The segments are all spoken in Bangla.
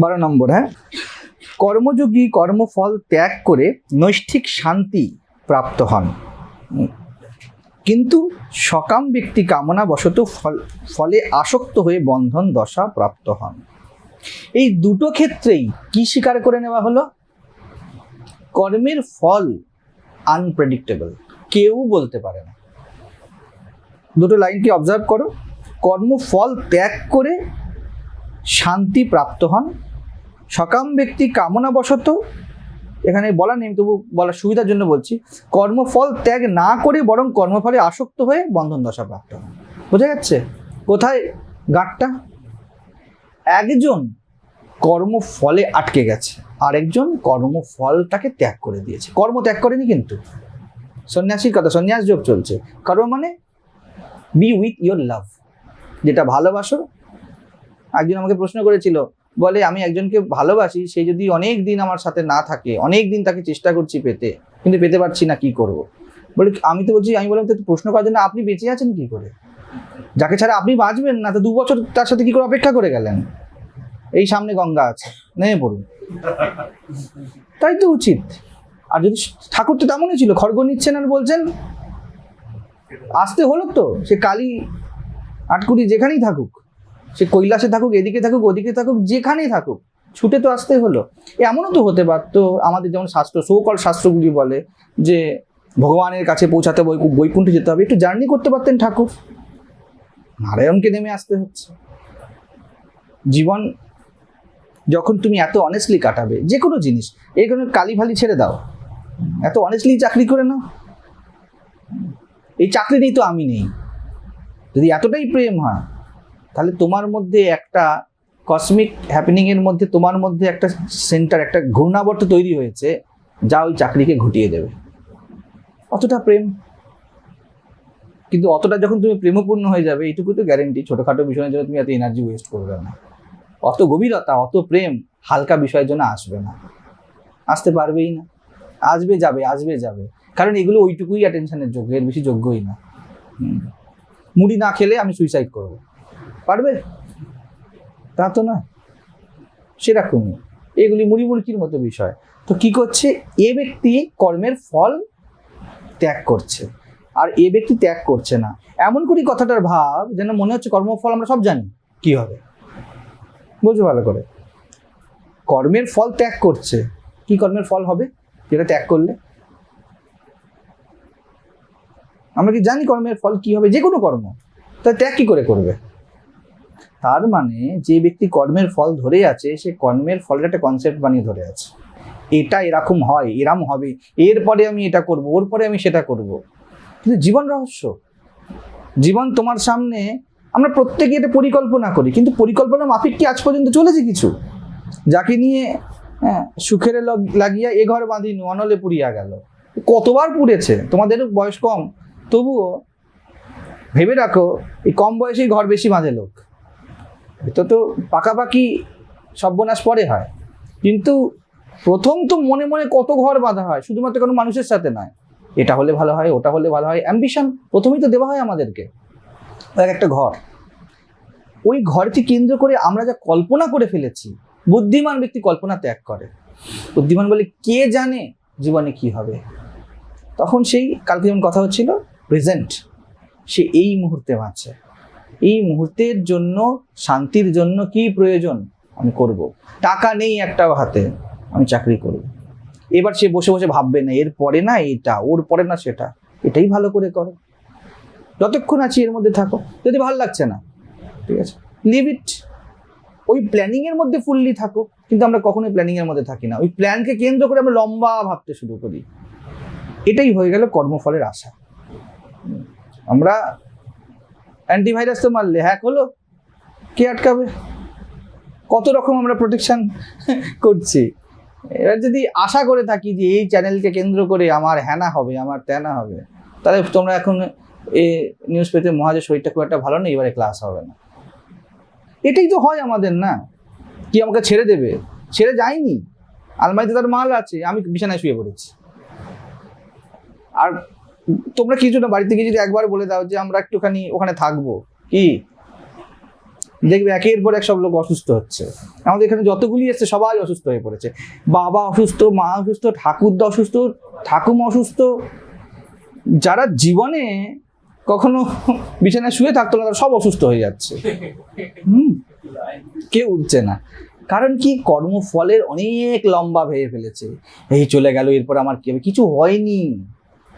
বারো নম্বর হ্যাঁ? কর্মযোগী কর্মফল ত্যাগ করে নৈষ্ঠিক শান্তি প্রাপ্ত হন। কিন্তু সকাম ব্যক্তি কামনা বশত ফল, ফলে আসক্ত হয়ে বন্ধন দশা প্রাপ্ত হন। এই দুটো ক্ষেত্রেই কি স্বীকার করে নেওয়া হলো? কর্মের ফল আনপ্রেডিক্টেবল কেউ বলতে পারে না। দুটো লাইনকে অবজার্ভ করো? কর্মফল ত্যাগ করে শান্তি প্রাপ্ত হন সকাম ব্যক্তি কামনাবশত, এখানে বলা নেই, তবু বলার সুবিধার জন্য বলছি, কর্মফল ত্যাগ না করে বরং কর্মফলে আসক্ত হয়ে বন্ধন দশা প্রাপ্ত হন। বোঝা যাচ্ছে? কোথায় গাঁটটা? একজন কর্মফলে আটকে গেছে, আরেকজন কর্মফলটাকে ত্যাগ করে দিয়েছে। কর্ম ত্যাগ করেনি কিন্তু। সন্ন্যাসীর কথা, সন্ন্যাস যোগ চলছে। কর্ম মানে বি উইথ ইয়োর লাভ যেটা ভালোবাসো। একজন আমাকে প্রশ্ন করেছিল বলে, আমি একজনকে ভালোবাসি, সে যদি অনেক দিন আমার সাথে না থাকে, অনেক দিন তাকে চেষ্টা করছি পেতে, কিন্তু পেতে পারছি না, কি করব? বলে, আমি তো বলছি, আমি বললাম, তো প্রশ্ন করার জন্য আপনি বেঁচে আছেন কি করে? যাকে ছাড়া আপনি বাঁচবেন না, তো দু বছর তার সাথে কি করে অপেক্ষা করে গেলেন? এই সামনে গঙ্গা আছে, নেমে পড়ুন। তাই তো উচিত। আর যদি ঠাকুর তো তেমনই ছিল খড়গ নিচ্ছেন আর বলছেন, আসতে হলো তো, সে কালী আটকুড়ি যেখানেই থাকুক। সে কৈলাসে থাকুক, এদিকে থাকুক, ওদিকে থাকুক, যেখানেই থাকুক, ছুটে তো আসতে হলো। এমনও তো হতে পারতো, আমাদের যেমন শাস্ত্র সৌকল শাস্ত্রগুলি বলে যে ভগবানের কাছে পৌঁছাতে বৈকুণ্ঠে যেতে হবে, একটু জার্নি করতে পারতেন ঠাকুর। নারায়ণকে নেমে আসতে হচ্ছে। জীবন যখন তুমি এত অনেস্টলি কাটাবে, যে কোনো জিনিস, এই কোনো কালি ফালি ছেড়ে দাও। এত অনেস্টলি চাকরি করে নাও। এই চাকরি নেই তো আমি নেই। যদি এতটাই প্রেম হয় তাহলে তোমার মধ্যে একটা কসমিক হ্যাপেনিংয়ের মধ্যে তোমার মধ্যে একটা সেন্টার একটা ঘূর্ণাবর্ত তৈরি হয়েছে, যা ওই চাকরিকে ঘটিয়ে দেবে। অতটা প্রেম। কিন্তু অতটা যখন তুমি প্রেমপূর্ণ হয়ে যাবে, এইটুকু তো গ্যারেন্টি ছোটোখাটো বিষয়ের জন্য তুমি এত এনার্জি ওয়েস্ট করবে না। অত গভীরতা, অত প্রেম হালকা বিষয়ের জন্য আসবে না। আসতে পারবেই না। আসবে, যাবে আসবে, যাবে। কারণ এগুলো ওইটুকুই অ্যাটেনশনের যোগ্য এর বেশি যোগ্যই না। মুড়ি না খেলে আমি সুইসাইড করব। পারবে? তা তো না সেরকমই। এগুলি মুড়ি মুড়কির মতো বিষয়। তো কি করছে? এ ব্যক্তি কর্মের ফল ত্যাগ করছে। আর এ ব্যক্তি ত্যাগ করছে না। এমন করি কথাটার ভাব যেন মনে হচ্ছে কর্মফল আমরা সব জানি। কি হবে? বুঝো ভালো করে। কর্মের ফল ত্যাগ করছে। কি কর্মের ফল হবে? যেটা ত্যাগ করলে? আমরা কি জানি কর্মের ফল কি হবে? যে কোনো কর্ম। তা ত্যাগ কি করে করবে? তার মানে যে ব্যক্তি কর্মের ফল ধরে আছে সে কর্মের ফলের একটা কনসেপ্ট বানিয়ে ধরে আছে। এটা এরকম হয় এরম হবে এরপরে আমি এটা করব ওর পরে আমি সেটা করব। কিন্তু জীবন রহস্য। জীবন তোমার সামনে আমরা প্রত্যেকে এটা পরিকল্পনা করি কিন্তু পরিকল্পনা মাফিক কি আজ পর্যন্ত চলেছে কিছু? যাকে নিয়ে হ্যাঁ, সুখের লগ- লাগিয়া এ ঘর বাঁধিনু অনলে পুড়িয়া গেল। কতবার পুড়েছে? তোমাদের বয়স কম। তবুও ভেবে রাখো এই কম বয়সেই ঘর বেশি বাঁধে লোক। এটা তো পাকাপাকি সর্বনাশ পরে হয়। কিন্তু প্রথম তো মনে মনে কত ঘর বাঁধা হয়, শুধুমাত্র কোনো মানুষের সাথে নয়। এটা হলে ভালো হয়, ওটা হলে ভালো হয় অ্যাম্বিশন প্রথমেই তো দেওয়া হয় আমাদেরকে। এক একটা ঘর। ওই ঘরকে কেন্দ্র করে আমরা যা কল্পনা করে ফেলেছি, বুদ্ধিমান ব্যক্তি কল্পনা ত্যাগ করে। বুদ্ধিমান বলে কে জানে জীবনে কি হবে? তখন সেই কালকে যেমন কথা হচ্ছিল প্রেজেন্ট সে এই মুহূর্তে বাঁচে এই মুহূর্তের জন্য, শান্তির জন্য কি প্রয়োজন? আমি করব। টাকা নেই একটাও হাতে, আমি চাকরি করব। এবার সে বসে বসে ভাববে না, এর পরে না এটা, ওর পরে না সেটা। এটাই ভালো করে করো। যতক্ষণ আছি এর মধ্যে থাকো। যদি ভালো লাগছে না, ঠিক আছে? লিভ ইট ওই প্ল্যানিং এর মধ্যে ফুললি থাকো, কিন্তু আমরা কখনোই প্ল্যানিং এর মধ্যে থাকি না। ওই প্ল্যানকে কেন্দ্র করে আমরা লম্বা ভাবতে শুরু করি। এটাই হয়ে গেল কর্মফলের আশা। আমরা অ্যান্টিভাইরাস তো মারলে হ্যাক হলো কে আটকাবে? কত রকম আমরা প্রোটেকশন করছি? এবার যদি আশা করে থাকি যে এই চ্যানেলকে কেন্দ্র করে আমার হ্যানা হবে, আমার ত্যানা হবে, তাহলে তোমরা এখন এ নিউজ পেতে মহাজের শরীরটা খুব একটা ভালো নেই, এবারে ক্লাস হবে না। এটাই তো হয় আমাদের, না? কি আমাকে ছেড়ে দেবে? ছেড়ে যায়নি। আলমারিতে তার মাল আছে, আমি বিছানায় শুয়ে পড়েছি। আর তোমরা কিছু না বাড়িতে গিয়ে যদি একবার বলে দাও যে আমরা একটুখানি ওখানে থাকব? কি? দেখবে একের পর এক সব লোক অসুস্থ হচ্ছে। আমাদের এখানে যতগুলি এসছে সবাই অসুস্থ হয়ে পড়েছে। বাবা অসুস্থ, মা অসুস্থ, ঠাকুরদা অসুস্থ ঠাকুমা অসুস্থ। যারা জীবনে কখনো বিছানায় শুয়ে থাকতো না, তারা সব অসুস্থ হয়ে যাচ্ছে। হুম? কেউ উঠছে না। কারণ কি? কর্মফলের অনেক লম্বা ভেঙে ফেলেছে। এই চলে গেল, এরপর আমার কি হবে? কিছু হয়নি।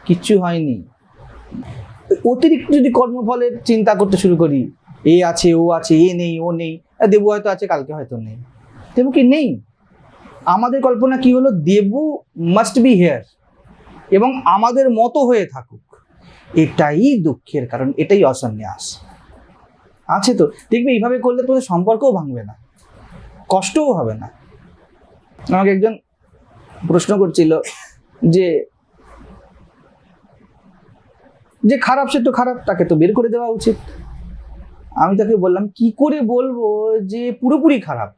কিচ্ছু হয়নি। অতিরিক্ত যদি কর্মফলের চিন্তা করতে শুরু করি, এ আছে, ও আছে, এ নেই, ও নেই দেবু হয়তো আছে, কালকে হয়তো নেই। দেবু কি নেই? আমাদের কল্পনা কি হলো? দেবু মাস্ট বি হেয়ার এবং আমাদের মতো হয়ে থাকুক। এটাই দুঃখের কারণ, এটাই অসন্ন্যাস। আছে তো? দেখবে এইভাবে করলে তোদের সম্পর্কও ভাঙবে না, কষ্টও হবে না। আমাকে একজন প্রশ্ন করছিল যে যে খারাপ সে তো খারাপ, তাকে তো বের করে দেওয়া উচিত। আমি তাকে বললাম, কি করে বলব যে পুরোপুরি খারাপ?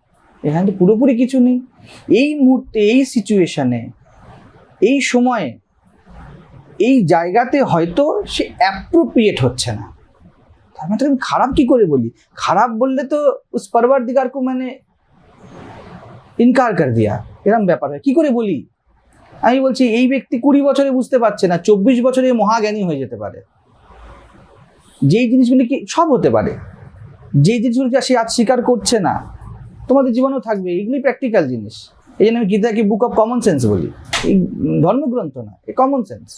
এখানে তো পুরোপুরি কিছু নেই। এই মুহূর্তে, এই সিচুয়েশনে এই সময়ে, এই জায়গাতে হয়তো সে অ্যাপ্রোপ্রিয়েট হচ্ছে না। তার মানে আমি খারাপ কি করে বলি? খারাপ বললে তো উস পরবার দিগার মানে ইনকার কর দিয়া। এরকম ব্যাপার হয়। কি করে বলি? আমি বলছি, এই ব্যক্তি কুড়ি বছরে বুঝতে পারছে না, চব্বিশ বছরে মহাজ্ঞানী হয়ে যেতে পারে। যেই জিনিসগুলি কি, সব হতে পারে। যেই জিনিসগুলিকে সে আজ স্বীকার করছে না, তোমাদের জীবনেও থাকবে, এগুলি প্র্যাকটিক্যাল জিনিস। এই জন্য আমি গীতাকে বুক অফ কমন সেন্স বলি। এই ধর্মগ্রন্থ না, এ কমন সেন্স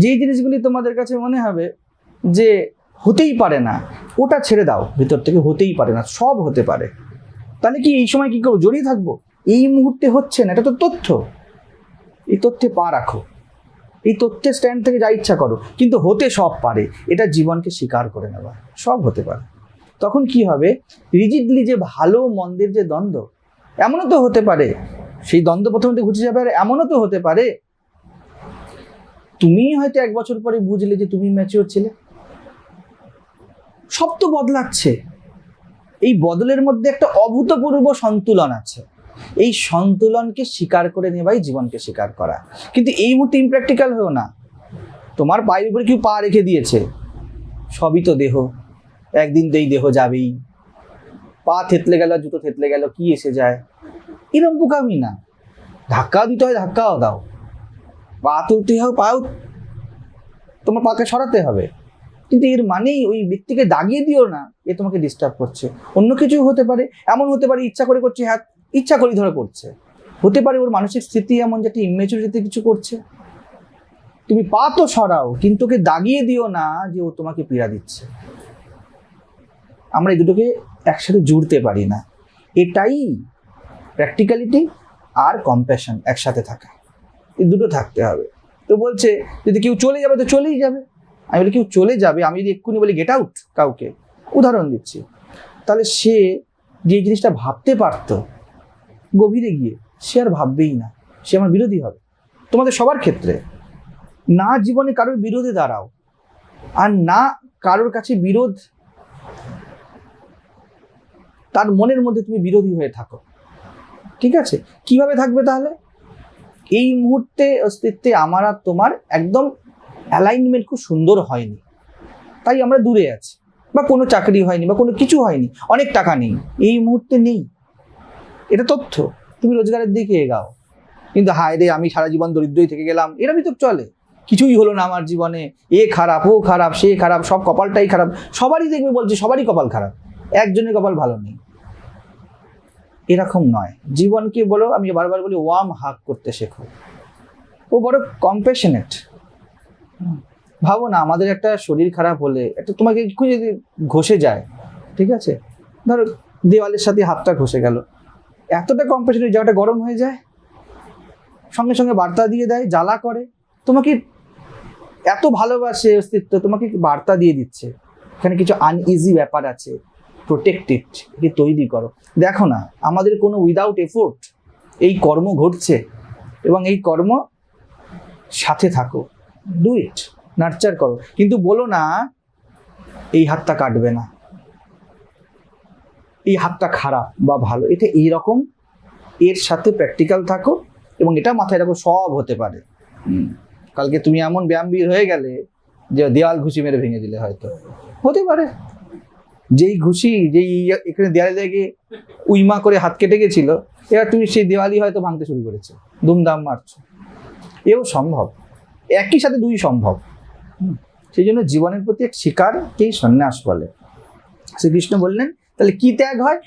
যেই জিনিসগুলি তোমাদের কাছে মনে হবে যে হতেই পারে না, ওটা ছেড়ে দাও, ভিতর থেকে হতেই পারে না, সব হতে পারে। তাহলে কি এই সময় কি করব জড়িয়ে থাকব? এই মুহূর্তে হচ্ছে না, এটা তো তথ্য। এই তথ্যে পা রাখো। এই তথ্যের স্ট্যান্ড থেকে যা ইচ্ছা করো। কিন্তু হতে সব পারে। এটা জীবনকে স্বীকার করে নেওয়া। সব হতে পারে। তখন কি হবে? রিজিডলি যে ভালো মন্দের যে দ্বন্দ্ব, এমনও তো হতে পারে। সেই দ্বন্দ্ব প্রথমে ঘুচে যাবে। আর এমনও তো হতে পারে তুমি হয়তো এক বছর পরে বুঝলে যে তুমি ম্যাচিওর ছিলে। সব তো বদলাচ্ছে। এই বদলের মধ্যে একটা অভূতপূর্ব সন্তুলন আছে। এই সন্তুলনকে স্বীকার করে নেওয়াই জীবনকে স্বীকার করা। কিন্তু এই মুহূর্তে ইমপ্র্যাকটিক্যাল হয়েও না। তোমার পায়ের উপরে কেউ পা রেখে দিয়েছে। সবই তো দেহ। একদিন তো এই দেহ যাবেই। পা থেতলে গেল, জুতো থেতলে গেল, কি এসে যায়? এরম বোকামি না। ধাক্কাও দিতে হয়, ধাক্কাও দাও। পা তুলতে হোক পাও তোমার পাকে সরাতে হবে। কিন্তু এর মানেই ওই ব্যক্তিকে দাগিয়ে দিও না, এ তোমাকে ডিস্টার্ব করছে। অন্য কিছু হতে পারে। এমন হতে পারে ইচ্ছা করে করছে হ্যাঁ ইচ্ছা করি ধরে করছে হতে পারে ওর মানসিক স্থিতি এমন যে একটা ইমেচুরিটিতে কিছু করছে। তুমি পা তো সরাও, কিন্তু ওকে দাগিয়ে দিও না যে ও তোমাকে পীড়া দিচ্ছে। আমরা এই দুটোকে একসাথে জুড়তে পারি না। এটাই প্র্যাকটিক্যালিটি আর কম্প্যাশন একসাথে থাকা। এই দুটো থাকতে হবে। তো বলছে, যদি কেউ চলে যাবে তো চলেই যাবে। আমি বলি, কেউ চলে যাবে, আমি যদি এক্ষুনি বলি গেট আউট কাউকে, উদাহরণ দিচ্ছি। তাহলে সে যে জিনিসটা ভাবতে পারতো গভীরে গিয়ে সে আর ভাববেই না, সে আমার বিরোধী হবে। তোমাদের সবার ক্ষেত্রে না জীবনে কারোর বিরোধে দাঁড়াও, আর না কারোর কাছে বিরোধ, তার মনের মধ্যে তুমি বিরোধী হয়ে থাকো। ঠিক আছে? কীভাবে থাকবে তাহলে? এই মুহূর্তে অস্তিত্বে আমার আর তোমার একদম অ্যালাইনমেন্ট খুব সুন্দর হয়নি। তাই আমরা দূরে আছি, বা কোনো চাকরি হয়নি, বা কোনো কিছু হয়নি, অনেক টাকা নেই, এই মুহূর্তে নেই। এটা তথ্য। তুমি রোজগারের দিকে এগাও। কিন্তু হায় রে, আমি সারা জীবন দরিদ্রই থেকে গেলাম। এরমই তো চলে। কিছুই হলো না আমার জীবনে। এ খারাপ, ও খারাপ, সে খারাপ, সব কপালটাই খারাপ। সবারই দেখবে বলছে, সবারই কপাল খারাপ। একজনের কপাল ভালো নেই। এরকম নয়। জীবনকে বলো, আমি বারবার বলি ওয়াম হাক করতে শেখো। ও বড় কম্প্যাশনেট ভাবো না, আমাদের একটা শরীর খারাপ হলে, একটা তোমাকে যদি ঘষে যায়, ঠিক আছে? ধরো দেওয়ালের সাথে হাতটা ঘষে গেল। এতটা কম্প্যাশনেট জায়গাটা গরম হয়ে যায়, সঙ্গে সঙ্গে বার্তা দিয়ে দেয়, জ্বালা করে। তোমাকে এত ভালোবাসে অস্তিত্ব, তোমাকে বার্তা দিয়ে দিচ্ছে। এখানে কিছু আনইজি ব্যাপার আছে প্রোটেক্টেড একে তৈরি করো। দেখো না, আমাদের কোনো উইদাউট এফোর্ট এই কর্ম ঘটছে এবং এই কর্ম সাথে থাকো। ডু ইট নার্চার করো। কিন্তু বলো না, এই হাতটা কাটবে না। এই হাতটা খারাপ বা ভালো, এটা এইরকম, এর সাথে প্র্যাকটিক্যাল থাকো এবং এটা মাথায় রাখো, সব হতে পারে। কালকে তুমি এমন ব্যায়ামবীর হয়ে গেলে যে দেওয়াল ঘুষি মেরে ভেঙে দিলে হয়তো। হতে পারে। যেই ঘুষি, যেই এখানে দেয়ালে লেগে উইমা করে হাত কেটে গেছিল, এবার তুমি সেই দেওয়ালি হয়তো ভাঙতে শুরু করেছে। দুমদাম মারছো। এও সম্ভব। একই সাথে দুই সম্ভব। সেই জন্য জীবনের প্রতি এক শিকারকেই সন্ন্যাস বলে। শ্রীকৃষ্ণ বললেন তাহলে কি ত্যাগ হয়?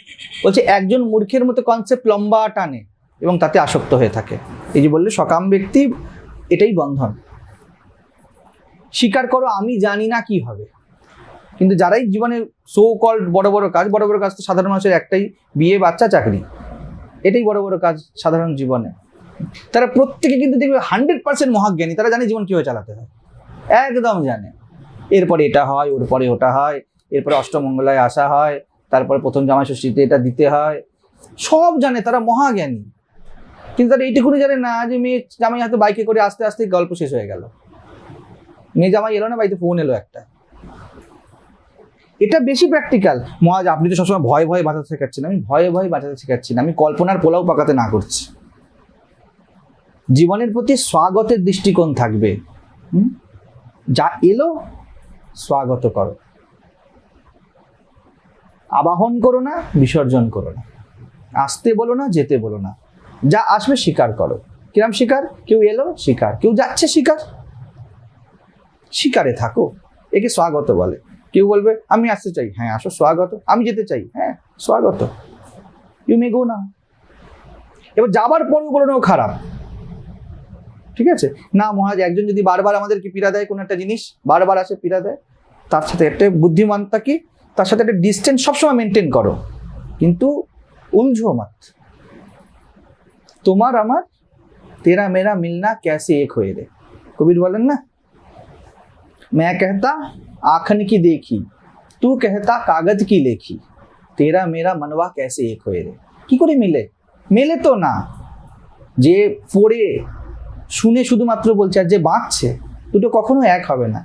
বলছে, একজন মূর্খের মতো কনসেপ্ট লম্বা টানে এবং তাতে আসক্ত হয়ে থাকে। এই যে বললে, সকাম ব্যক্তি, এটাই বন্ধন। স্বীকার করো, আমি জানি না কি হবে। কিন্তু যারাই জীবনে সো কল বড় বড় কাজ, বড় বড় কাজ তো সাধারণ মানুষের একটাই বিয়ে, বাচ্চা, চাকরি। এটাই বড় বড় কাজ সাধারণ জীবনে। তারা প্রত্যেকে কিন্তু দেখবে হান্ড্রেড পার্সেন্ট মহাজ্ঞানী। তারা জানে জীবন কীভাবে চালাতে হয়। একদম জানে। এরপরে এটা হয় ওর পরে ওটা হয়, এরপরে অষ্টমঙ্গলায় আসা হয় তারপরে প্রথম জামাই ষষ্ঠীতে এটা দিতে হয়। সব জানে, তারা মহাজ্ঞানী। কিন্তু তারা এইটুকুনি জানে না যে মেয়ে জামাই হাতে বাইকে করে আস্তে আস্তে গল্প শেষ হয়ে গেল। মেয়ে জামাই এলো না, বাড়িতে ফোন এলো একটা। এটা বেশি প্র্যাকটিক্যাল মহাজ, আপনি তো সবসময় ভয়ে ভয়ে বাঁচাতে শেখাচ্ছেন। আমি ভয়ে ভয়ে বাঁচাতে শেখাচ্ছি না। আমি কল্পনার পোলাও পাকাতে না করছি। জীবনের প্রতি স্বাগতের দৃষ্টিকোণ থাকবে। যা এলো, স্বাগত করো। আবাহন করো না, বিসর্জন করো না। আসতে বলো না, যেতে বলো না। যা আসবে স্বীকার করো। কিরাম শিকার কেউ এলো শিকার কেউ যাচ্ছে শিকার শিকারে থাকো। একে স্বাগত বলে। কেউ বলবে, আমি আসতে চাই। হ্যাঁ আসো, স্বাগত। আমি যেতে চাই। হ্যাঁ স্বাগত। ইউ মে গো না। এবার যাবার পরেও না খারাপ। ঠিক আছে? না, মহারাজ, একজন যদি বারবার আমাদেরকে পীড়া দেয় কোনো একটা জিনিস, বারবার আসে পীড়া দেয়, তার সাথে একটা বুদ্ধিমানতা কি? তার সাথে একটা ডিস্টেন্স সবসময় মেনটেন করো কিন্তু উলঝো মত তোমার আমার তেরা মেরা মিলনা ক্যাসে এক হয়ে রে কবির বলেন না मैं कहता आखन की देखी तू कहता कागज की लेखी तेरा मेरा मनवा कैसे एक হয়ে রে কি করে মিলে মেলে তো না যে পড়ে শুনে শুধুমাত্র বলছে আর যে বাঁচছে দুটো কখনো এক হবে না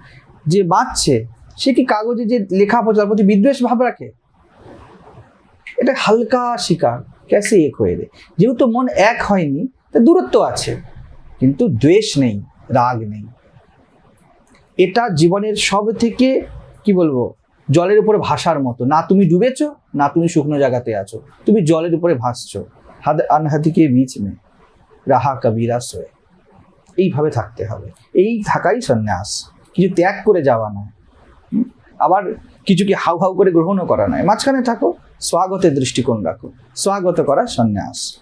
যে বাঁচছে সে কি কাগজে যে লেখা তার প্রতি বিদ্বেষ ভাব রাখে? এটা হালকা শিকার ক্যাসে এক হয়ে রে যেহেতু মন এক হয়নি, তা দূরত্ব আছে, কিন্তু দ্বেষ নেই, রাগ নেই। এটা জীবনের সব থেকে কি বলব, জলের উপরে ভাসার মতো। না তুমি ডুবেছো, না তুমি শুকনো জায়গাতে আছো। তুমি জলের উপরে ভাসছো। হাদ, আনহাদিকে বীচ মে, রাহা কবিরা সোয়ে। এইভাবে থাকতে হবে। এই থাকাই সন্ন্যাস। কিছু ত্যাগ করে যাওয়া নয়। হুম? কিছু কি হাউ হাউ করে গ্রহণও করা নয় মাঝখানে থাকো, স্বাগতের দৃষ্টিকোণ রাখো স্বাগত করা সন্ন্যাস